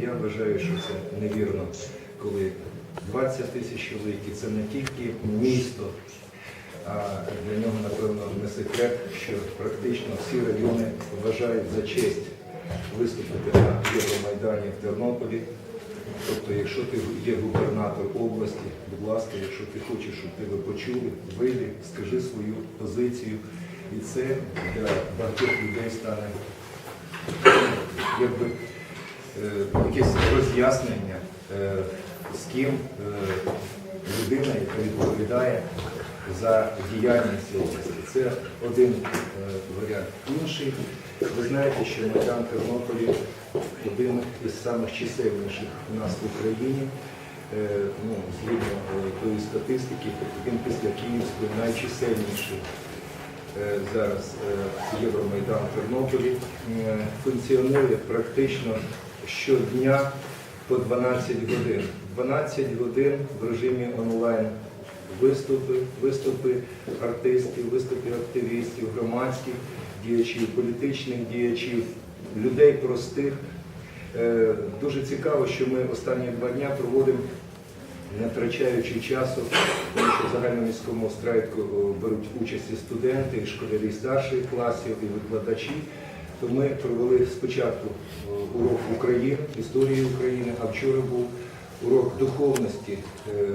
Я вважаю, що це невірно, коли 20 тисяч чоловік, і це не тільки місто, а для нього, напевно, не секрет, що практично всі райони вважають за честь виступити на Євромайдані в Тернополі. Тобто, якщо ти є губернатор області, будь ласка, якщо ти хочеш, щоб тебе почули, вийди, скажи свою позицію. І це для багатьох людей стане якби е, якесь роз'яснення, е, з ким е, людина, яка відповідає за діяльність області. Це один е, варіант. Інший, ви знаєте, що Майдан Тернополі один із самих чисельніших у нас в Україні. Е, Ну, згідно е, тої статистики, він після Київської найчисельніший е, зараз е, Євромайдан в Тернополі е, функціонує практично щодня по 12 годин. 12 годин в режимі онлайн виступи, виступи артистів, виступи активістів, громадських діячів, політичних діячів, людей простих. Е, Дуже цікаво, що ми останні два дня проводимо не втрачаючи часу, тому що в загальноміському страйку беруть участь і студенти, і школярі старших класів, і викладачі. То ми провели спочатку урок України, історії України, а вчора був урок духовності е,